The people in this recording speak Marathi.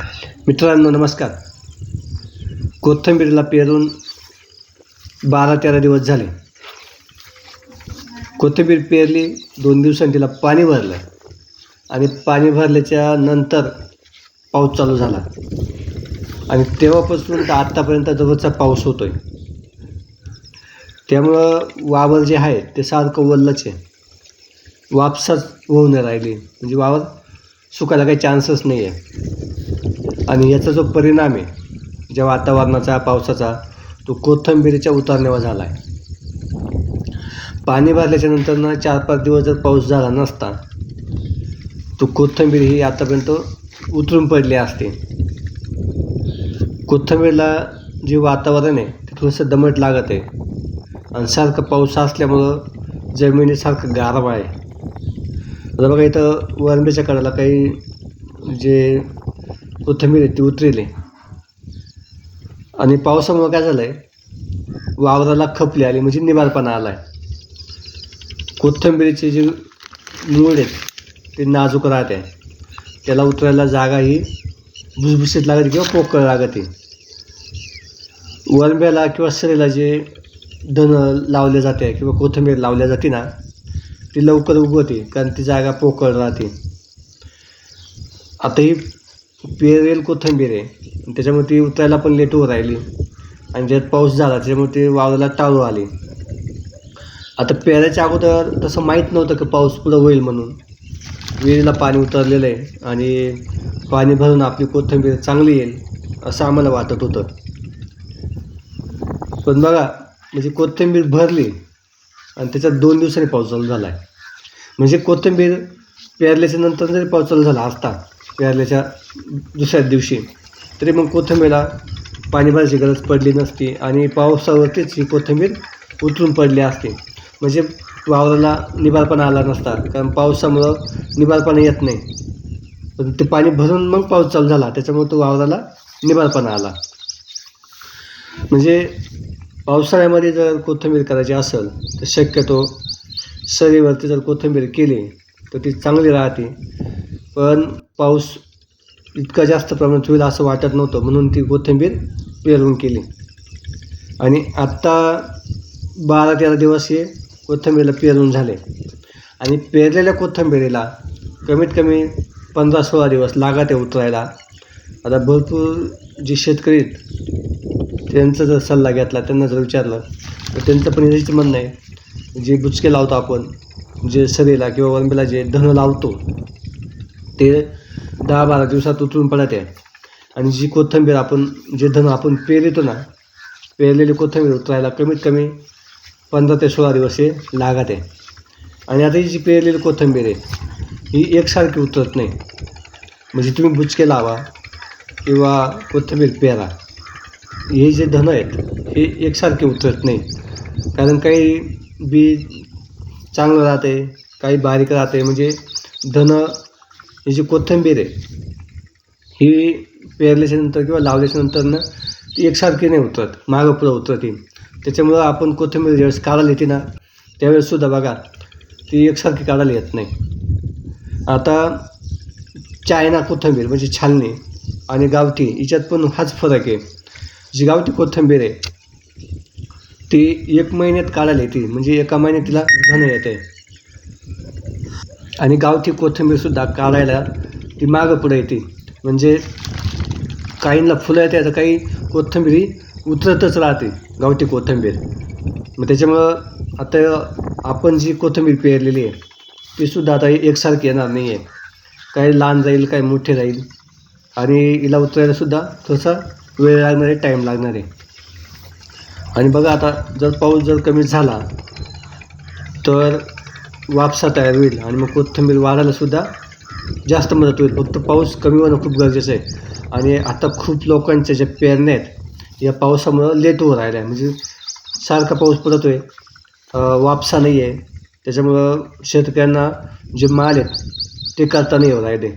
मित्रांनो नमस्कार. कोथिंबीरला पेरून बारा तेरा दिवस झाले. कोथिंबीर पेरली दोन दिवसांनी तिला पाणी भरलं. आणि पाणी भरल्याच्या नंतर पाऊस चालू झाला. आणि तेव्हापासून तर आत्तापर्यंत जवळचा पाऊस होतो आहे त्यामुळं वावर जे आहे ते सारखं वल्लच आहे. वापसाच होऊ नाही राहिली. म्हणजे वावर सुकायला काही चान्सच नाही आहे. आणि याचा जो परिणाम आहे ज्या वातावरणाचा पावसाचा तो कोथंबिरीच्या उतारण्यावर झाला आहे पाणी भरल्याच्यानंतर ना चार पाच दिवस जर पाऊस झाला नसता तो कोथंबीर ही आतापर्यंत उतरून पडली असते. कोथंबीरला जे वातावरण आहे ते थोडंसं दमट लागत आहे. आणि सारखं पाऊस असल्यामुळं जमिनीसारखं गारवा आहे. आता बघा इथं वरंबीच्या कडाला काही जे कोथिंबीर आहे ती उतरेली. आणि पावसामुळं काय झालं आहे वावराला खपली आली म्हणजे निबारपणा आला आहे कोथिंबीरीचे जे मूळ आहेत ते नाजूक राहते. त्याला उतरायला जागा ही भुसभुशीत लागते किंवा पोकळ लागते. वरब्याला किंवा सरेला जे धन लावले जाते किंवा कोथिंबीर लावल्या जाते ना ती लवकर उगवते कारण ती जागा पोकळ राहते. आता ही पेरेल कोथिंबीर आहे. त्याच्यामुळे ती उतरायला पण लेट होऊ राहिली. आणि ज्यात पाऊस झाला त्याच्यामुळे ते वावराला टाळू आली. आता पेरायच्या अगोदर तसं माहीत नव्हतं की पाऊस पुढं होईल म्हणून. विहिरीला पाणी उतरलेलं आहे आणि पाणी भरून आपली कोथिंबीर चांगली येईल असं आम्हाला वाटत होतं. पण बघा म्हणजे कोथिंबीर भरली आणि त्याच्यात दोन दिवसांनी पाऊस चालू झाला आहे म्हणजे कोथिंबीर पेरल्याच्या नंतर जरी पाऊस चालू झाला असता पेरल्याच्या दुसऱ्याच दिवशी. तरी मग कोथिंबीरला पाणी भरायची गरज पडली नसती आणि पावसावरतीच ही कोथिंबीर उतरून पडली असते. म्हणजे वावराला निबारपणा आला नसता कारण पावसामुळं निबारपणा येत नाही. पण ते पाणी भरून मग पाऊस चालू झाला त्याच्यामुळे तो वावराला निबारपणा आला. म्हणजे पावसाळ्यामध्ये जर कोथिंबीर करायची असेल तर शक्यतो सरीवरती जर कोथिंबीर केली तर ती चांगली राहते. पण पाऊस इतका जास्त प्रमाणात होईल असं वाटत नव्हतं. म्हणून ती कोथिंबीर पेरून केली. आणि आत्ता बारा तेरा दिवस हे कोथिंबीरला पेरून झाले. आणि पेरलेल्या कोथिंबीरीला कमीत कमी पंधरा सोळा दिवस लागत आहे उतरायला. आता भरपूर जे शेतकरी त्यांचा जर सल्ला घेतला त्यांना जर विचारलं तर त्यांचं पण हेच म्हणणं आहे जे बुचके लावतो आपण जे सरीला किंवा वरंबीला जे धनं लावतो ते दहा बारा दिवसात उतरून पडत. आहे आणि जी कोथिंबीर आपण जे धन आपण पेरतो ना पेरलेली कोथिंबीर उतरायला कमीत कमी पंधरा ते सोळा दिवस हे लागत. आहे आणि आता ही जी पेरलेली कोथिंबीर आहे ही एकसारखी उतरत नाही. म्हणजे तुम्ही बुचके लावा किंवा कोथिंबीर पेरा. हे जे धनं आहेत हे एकसारखे उतरत नाही. कारण काही बी चांगलं राहते काही बारीक राहते. म्हणजे धनं ही जी कोथिंबीर आहे ही पेरल्याच्या नंतर किंवा लावल्याच्या नंतर ना ती एकसारखी नाही उतरत मागं पुढं उतरते. त्याच्यामुळं आपण कोथिंबीर ज्यावेळेस काढायला येते ना त्यावेळेससुद्धा बघा ती एकसारखी काढायला येत नाही. आता चायना कोथिंबीर म्हणजे छालणी आणि गावठी हिच्यात पण हाच फरक आहे. जी गावठी कोथिंबीर आहे ती एक महिन्यात काढायला येते म्हणजे एका महिन्यात तिला धन येते. आणि गावठी कोथिंबीरसुद्धा काढायला ती मागं पुढं येते. म्हणजे काहींना फुलं येते तर काही कोथिंबीरी उतरतच राहते गावठी कोथिंबीर. मग त्याच्यामुळं आता आपण जी कोथिंबीर पेरलेली आहे तीसुद्धा आता एकसारखी येणार नाही आहे काही लहान जाईल काही मोठे राहील आणि हिला उतरायलासुद्धा थोडासा वेळ लागणार आहे टाईम लागणार आहे. आणि बघा आता जर पाऊस जर कमी झाला तर वापसा तयार होईल आणि मग कोथिंबीर वाढायलासुद्धा जास्त मदत होईल. फक्त पाऊस कमी होणं खूप गरजेचं आहे. आणि आता खूप लोकांच्या ज्या पेरण्या आहेत या पावसामुळं लेट होऊ राहिल्या. आहे म्हणजे सारखा पाऊस पडतो आहे वापसा नाही आहे त्याच्यामुळं शेतकऱ्यांना जे माल आहेत ते करता नाही येऊ राहिले.